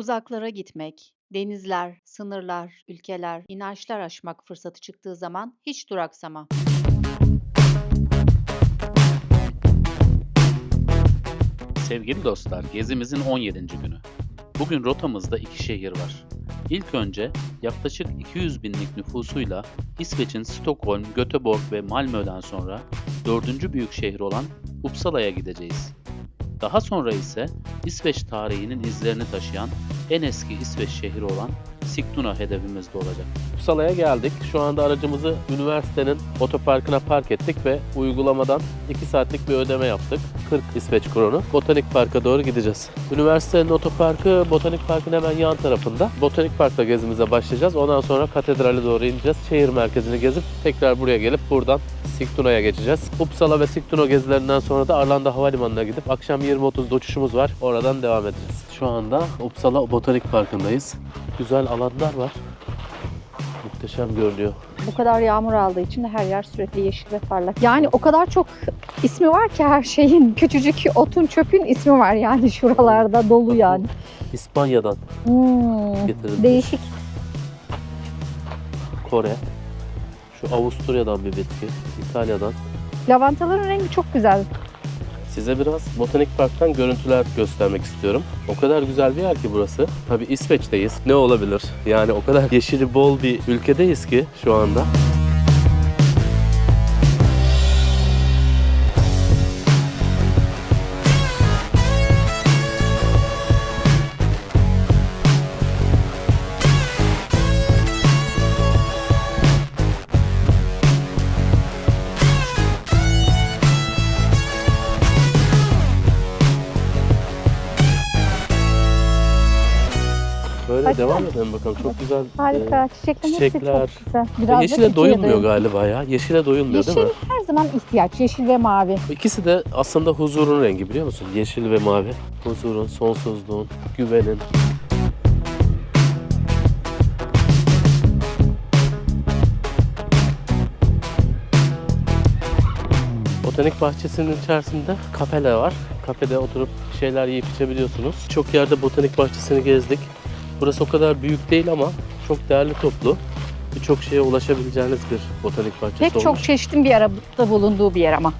Uzaklara gitmek, denizler, sınırlar, ülkeler, inançlar aşmak fırsatı çıktığı zaman hiç duraksama. Sevgili dostlar, gezimizin 17. günü. Bugün rotamızda iki şehir var. İlk önce yaklaşık 200 binlik nüfusuyla İsveç'in Stockholm, Göteborg ve Malmö'den sonra dördüncü büyük şehir olan Uppsala'ya gideceğiz. Daha sonra ise İsveç tarihinin izlerini taşıyan en eski İsveç şehri olan Sigtuna hedefimizde olacak. Uppsala'ya geldik. Şu anda aracımızı üniversitenin otoparkına park ettik ve uygulamadan 2 saatlik bir ödeme yaptık. 40 İsveç kronu. Botanik Park'a doğru gideceğiz. Üniversitenin otoparkı Botanik Park'ın hemen yan tarafında. Botanik Park'ta gezimize başlayacağız. Ondan sonra katedrale doğru ineceğiz. Şehir merkezini gezip tekrar buraya gelip buradan Sigtuna'ya geçeceğiz. Uppsala ve Sigtuna gezilerinden sonra da Arlanda Havalimanı'na gidip akşam 20.30'da uçuşumuz var. Oradan devam edeceğiz. Şu anda Uppsala Botanik Parkı'ndayız. Güzel alanlar var. Muhteşem görünüyor. Bu kadar yağmur aldığı için de her yer sürekli yeşil ve parlak. Yani o kadar çok ismi var ki her şeyin. Küçücük otun çöpün ismi var yani şuralarda dolu yani. İspanya'dan Hmm, getirilmiş. değişik. Kore. Şu Avusturya'dan bir bitki. İtalya'dan. Lavantaların rengi çok güzel. Size biraz Botanik Park'tan görüntüler göstermek istiyorum. O kadar güzel bir yer ki burası. Tabii İsveç'teyiz. Ne olabilir? Yani o kadar yeşili bol bir ülkedeyiz ki şu anda. Hadi. devam edelim bakalım. Çok güzel. Harika. Çiçeklerin hepsi çiçekler. çok güzel. e, Biraz yeşile doyulmuyor galiba ya. Yeşile doyulmuyor Yeşil değil mi? her zaman ihtiyaç. Yeşil ve mavi. İkisi de aslında huzurun rengi biliyor musun? Yeşil ve mavi. Huzurun, sonsuzluğun, güvenin. Botanik bahçesinin içerisinde kafeler var. Kafede oturup şeyler yiyip içebiliyorsunuz. Çok yerde botanik bahçesini gezdik. Burası o kadar büyük değil ama çok değerli toplu. Birçok şeye ulaşabileceğiniz bir botanik bahçesi Pek olmuş. çok çeşitin bir arada bulunduğu bir yer ama.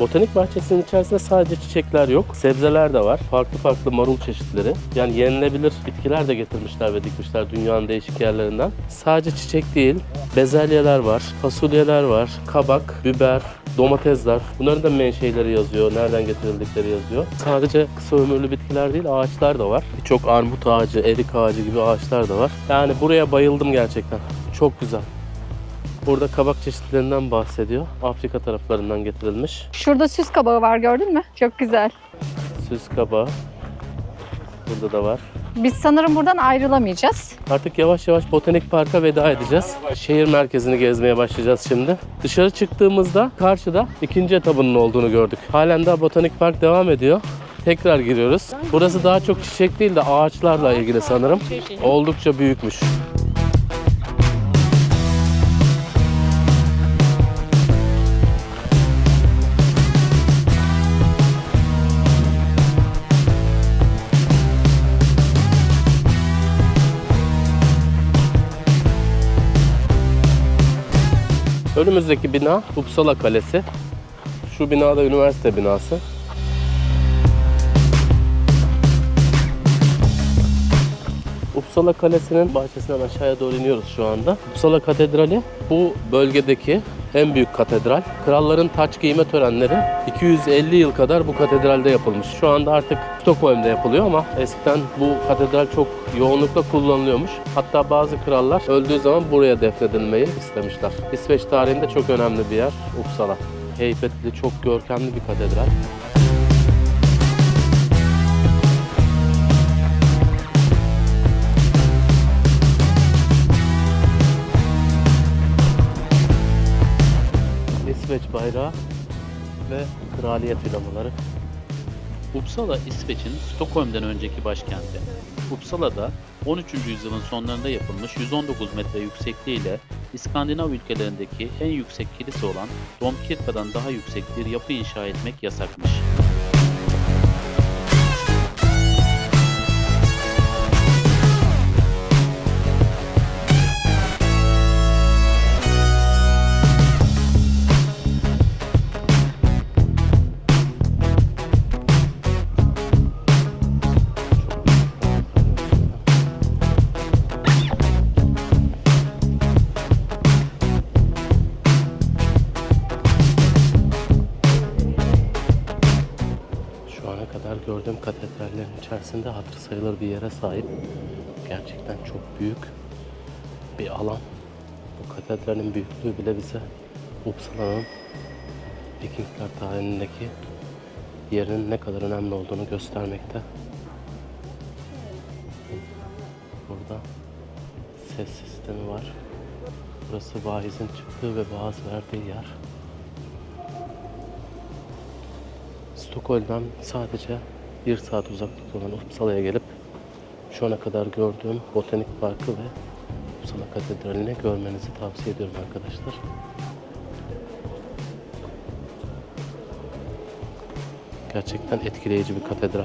Botanik bahçesinin içerisinde sadece çiçekler yok. Sebzeler de var. Farklı farklı marul çeşitleri. Yani yenilebilir bitkiler de getirmişler ve dikmişler dünyanın değişik yerlerinden. Sadece çiçek değil, bezelyeler var, fasulyeler var, kabak, biber, domatesler. Bunların da menşeileri yazıyor, nereden getirildikleri yazıyor. Sadece kısa ömürlü bitkiler değil, ağaçlar da var. Birçok armut ağacı, erik ağacı gibi ağaçlar da var. Yani buraya bayıldım gerçekten. Çok güzel. Burada kabak çeşitlerinden bahsediyor. Afrika taraflarından getirilmiş. Şurada süs kabağı var gördün mü? Çok güzel. Süs kabağı. Burada da var. Biz sanırım buradan ayrılamayacağız. Artık yavaş yavaş Botanik Park'a veda edeceğiz. Şehir merkezini gezmeye başlayacağız şimdi. Dışarı çıktığımızda karşıda ikinci etabının olduğunu gördük. Halen daha Botanik Park devam ediyor. Tekrar giriyoruz. Burası daha çok çiçek değil de ağaçlarla ilgili sanırım. Oldukça büyükmüş. Önümüzdeki bina Uppsala Kalesi. Şu bina da üniversite binası. Uppsala Kalesi'nin bahçesinden aşağıya doğru iniyoruz şu anda. Uppsala Katedrali bu bölgedeki en büyük katedral. Kralların taç giyme törenleri 250 yıl kadar bu katedralde yapılmış. Şu anda artık Stockholm'da yapılıyor ama eskiden bu katedral çok yoğunlukla kullanılıyormuş. Hatta bazı krallar öldüğü zaman buraya defnedilmeyi istemişler. İsveç tarihinde çok önemli bir yer Uppsala. Heybetli, çok görkemli bir katedral. İsveç bayrağı ve kraliyet filamaları. Uppsala, İsveç'in Stockholm'den önceki başkenti. Uppsala'da 13. yüzyılın sonlarında yapılmış 119 metre yüksekliğiyle İskandinav ülkelerindeki en yüksek kilise olan Domkirka'dan daha yüksek bir yapı inşa etmek yasakmış. Sayılır bir yere sahip. Gerçekten çok büyük bir alan. Bu katedralin büyüklüğü bile bize Uppsala'nın Vikingler tarihindeki yerinin ne kadar önemli olduğunu göstermekte. Burada ses sistemi var. Burası vaizin çıktığı ve vaaz verdiği yer. Stockholm'dan sadece bir saat uzaklıkta olan Uppsala'ya gelip şu ana kadar gördüğüm Botanik Parkı ve Uppsala Katedrali'ni görmenizi tavsiye ediyorum arkadaşlar. Gerçekten etkileyici bir katedral.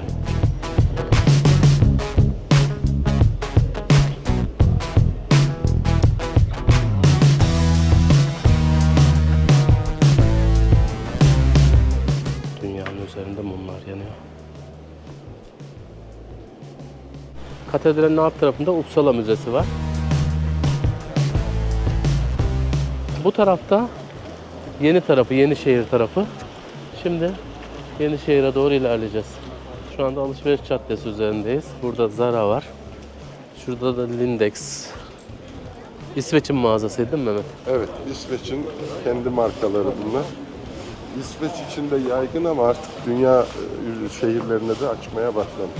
Katedralin alt tarafında Uppsala Müzesi var. Bu tarafta yeni tarafı, Yenişehir tarafı. Şimdi Yenişehir'e doğru ilerleyeceğiz. Şu anda alışveriş caddesi üzerindeyiz. Burada Zara var. Şurada da Lindex. İsveç'in mağazasıydı değil mi Mehmet? Evet, İsveç'in kendi markaları bunlar. İsveç içinde yaygın ama artık dünya e, şehirlerine de açmaya başlamış.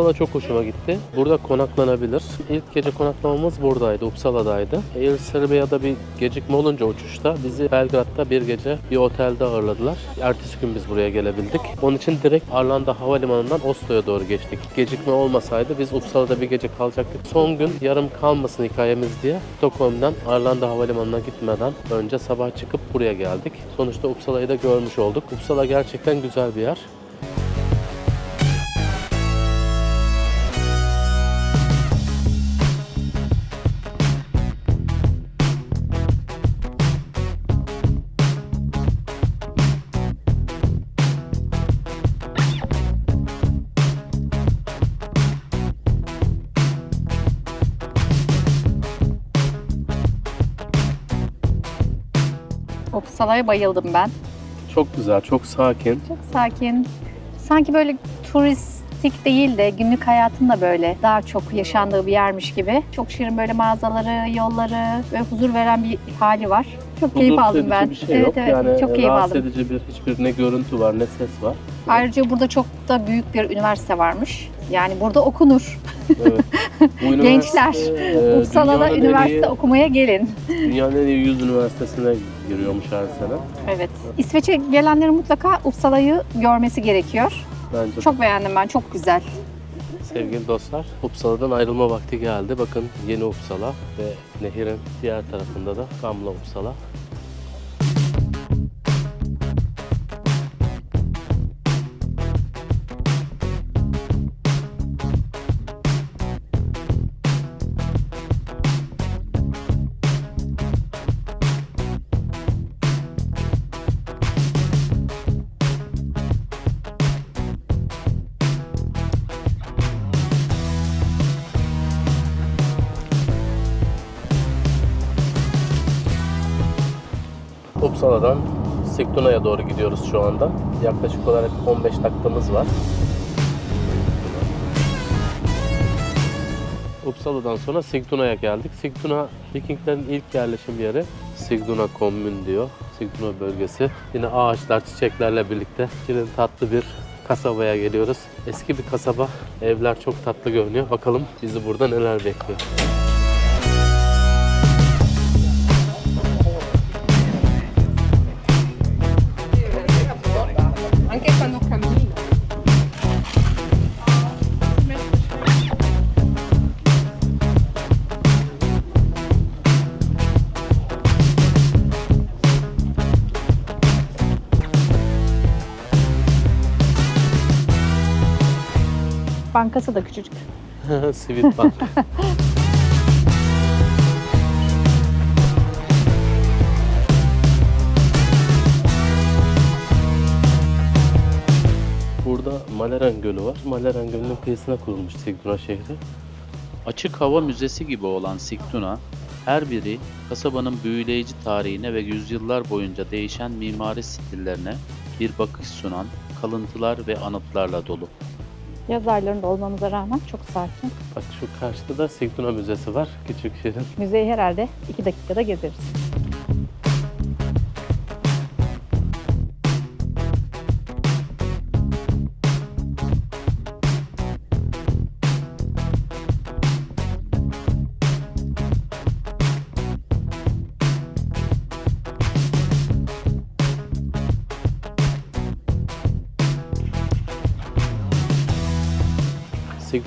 Uppsala çok hoşuma gitti. Burada konaklanabilir. İlk gece konaklamamız buradaydı, Uppsala'daydı. Air Serbia'da bir gecikme olunca uçuşta bizi Belgrad'da bir gece bir otelde ağırladılar. Ertesi gün biz buraya gelebildik. Onun için direkt Arlanda Havalimanı'ndan Oslo'ya doğru geçtik. Gecikme olmasaydı biz Uppsala'da bir gece kalacaktık. Son gün yarım kalmasın hikayemiz diye Stockholm'dan Arlanda Havalimanı'na gitmeden önce sabah çıkıp buraya geldik. Sonuçta Uppsala'yı da görmüş olduk. Uppsala gerçekten güzel bir yer. Uppsala'ya bayıldım ben. Çok güzel, çok sakin. Çok sakin. Sanki böyle turistik değil de günlük hayatında böyle daha çok yaşandığı bir yermiş gibi. Çok şirin böyle mağazaları, yolları ve huzur veren bir hali var. Çok keyif aldım ben. Bir şey evet yok. evet yani çok keyif rahatsız aldım. edici bir hiçbir ne görüntü var ne ses var. Ayrıca burada çok da büyük bir üniversite varmış. Yani burada okunur. Evet. Bu Gençler, e, Uppsala'da üniversite iyi- okumaya gelin. Dünyanın en iyi 100 üniversitesine giriyormuş her sene. Evet. İsveç'e gelenlerin mutlaka Uppsala'yı görmesi gerekiyor. Bence de. Çok beğendim ben. Çok güzel. Sevgili dostlar, Uppsala'dan ayrılma vakti geldi. Bakın yeni Uppsala ve nehirin diğer tarafında da Gamla Uppsala. Uppsala'dan Sigtuna'ya doğru gidiyoruz şu anda. Yaklaşık olarak 15 dakikamız var. Uppsala'dan sonra Sigtuna'ya geldik. Sigtuna Vikinglerin ilk yerleşim yeri. Sigtuna Kommun diyor. Sigtuna bölgesi. Yine ağaçlar, çiçeklerle birlikte şirin tatlı bir kasabaya geliyoruz. Eski bir kasaba. Evler çok tatlı görünüyor. Bakalım bizi burada neler bekliyor. Bankası da küçücük. Sweet Bank. Burada Maleren Gölü var. Maleren Gölü'nün kıyısına kurulmuş Sigtuna şehri. Açık hava müzesi gibi olan Sigtuna, her biri kasabanın büyüleyici tarihine ve yüzyıllar boyunca değişen mimari stillerine bir bakış sunan kalıntılar ve anıtlarla dolu. Yaz aylarında olmamıza rağmen çok sakin. Bak şu karşıda da Sigtuna Müzesi var. Küçük şehrin. Müzeyi herhalde iki dakikada gezeriz.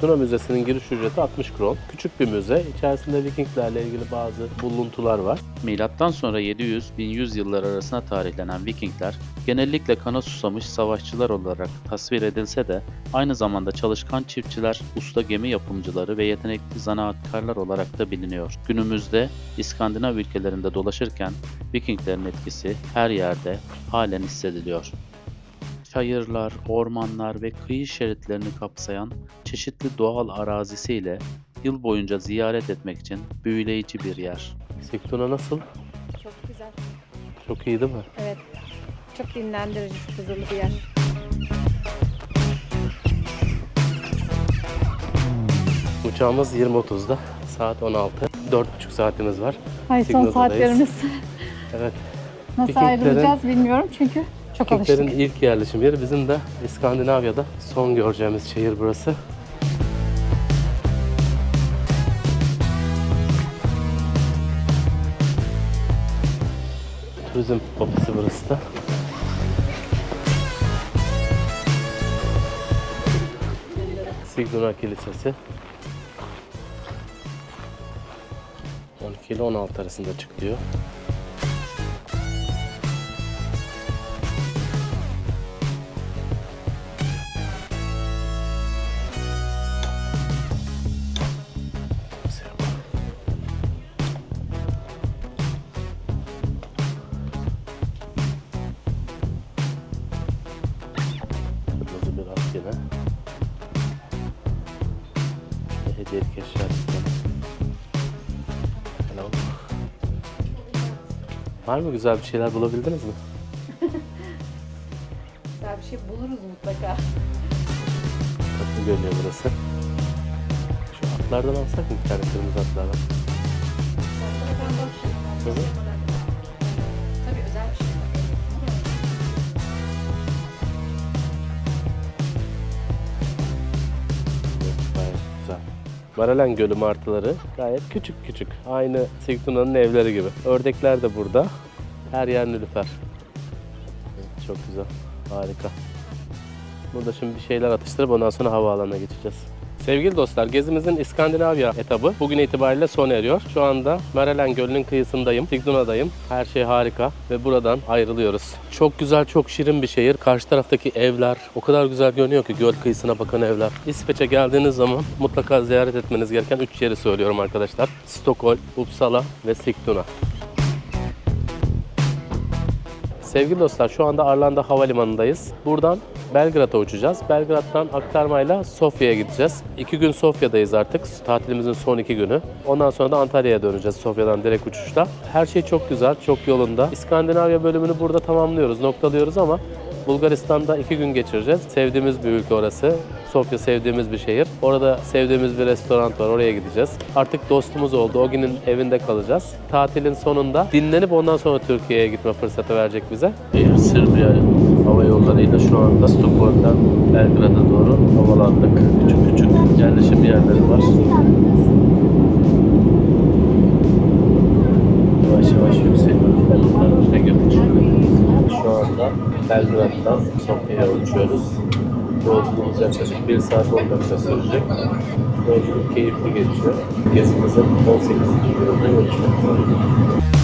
Sigtuna Müzesi'nin giriş ücreti 60 kron. Küçük bir müze. İçerisinde Vikinglerle ilgili bazı buluntular var. Milattan sonra 700-1100 yıllar arasına tarihlenen Vikingler genellikle kana susamış savaşçılar olarak tasvir edilse de aynı zamanda çalışkan çiftçiler, usta gemi yapımcıları ve yetenekli zanaatkarlar olarak da biliniyor. Günümüzde İskandinav ülkelerinde dolaşırken Vikinglerin etkisi her yerde halen hissediliyor. Çayırlar, ormanlar ve kıyı şeritlerini kapsayan çeşitli doğal arazisiyle yıl boyunca ziyaret etmek için büyüleyici bir yer. Sigtuna nasıl? Çok güzel. Çok iyi değil mi? Evet. Çok dinlendirici, huzurlu bir yer. Uçağımız 20.30'da. Saat 16. 4,5 saatimiz var. Ay son Signal'dayız. saatlerimiz. Evet. Nasıl Vikinglerin- ayrılacağız bilmiyorum çünkü çok Vikinglerin alıştık. ilk yerleşim yeri bizim de İskandinavya'da son göreceğimiz şehir burası. Turizm ofisi burası da. Sigtuna Kilisesi. 12 ile 16 arasında çıkıyor. Var mı güzel bir şeyler bulabildiniz mi? Güzel bir şey buluruz mutlaka. Tatlı görünüyor burası. Şu atlardan alsak mı bir tane kırmızı atlardan? Hı hı. Maralen Gölü martıları gayet küçük küçük. Aynı Sigtuna'nın evleri gibi. Ördekler de burada. Her yer nülüfer. Çok güzel. Harika. Burada şimdi bir şeyler atıştırıp ondan sonra havaalanına geçeceğiz. Sevgili dostlar, gezimizin İskandinavya etabı bugün itibariyle sona eriyor. Şu anda Maralen Gölü'nün kıyısındayım, Signuna'dayım. Her şey harika ve buradan ayrılıyoruz. Çok güzel, çok şirin bir şehir. Karşı taraftaki evler o kadar güzel görünüyor ki göl kıyısına bakan evler. İsveç'e geldiğiniz zaman mutlaka ziyaret etmeniz gereken 3 yeri söylüyorum arkadaşlar. Stockholm, Uppsala ve Sigtuna. Sevgili dostlar şu anda Arlanda Havalimanı'ndayız. Buradan Belgrad'a uçacağız. Belgrad'dan aktarmayla Sofya'ya gideceğiz. İki gün Sofya'dayız artık. Tatilimizin son iki günü. Ondan sonra da Antalya'ya döneceğiz Sofya'dan direkt uçuşla. Her şey çok güzel, çok yolunda. İskandinavya bölümünü burada tamamlıyoruz, noktalıyoruz ama Bulgaristan'da iki gün geçireceğiz. Sevdiğimiz bir ülke orası. Sofya sevdiğimiz bir şehir. Orada sevdiğimiz bir restoran var. Oraya gideceğiz. Artık dostumuz oldu. O günün evinde kalacağız. Tatilin sonunda dinlenip ondan sonra Türkiye'ye gitme fırsatı verecek bize. Air Serbia hava yollarıyla şu anda Stockholm'dan Belgrad'a doğru havalandık. Küçük küçük yerleşim yerleri var. Yavaş yavaş yükseliyoruz. Girdik. Şu anda Belgrad'dan Sofya'ya uçuyoruz. Yolculuğumuz yaklaşık 1 saat 10 dakika sürecek. Yolculuk keyifli geçiyor. Gezimizin 18. gününde görüşmek.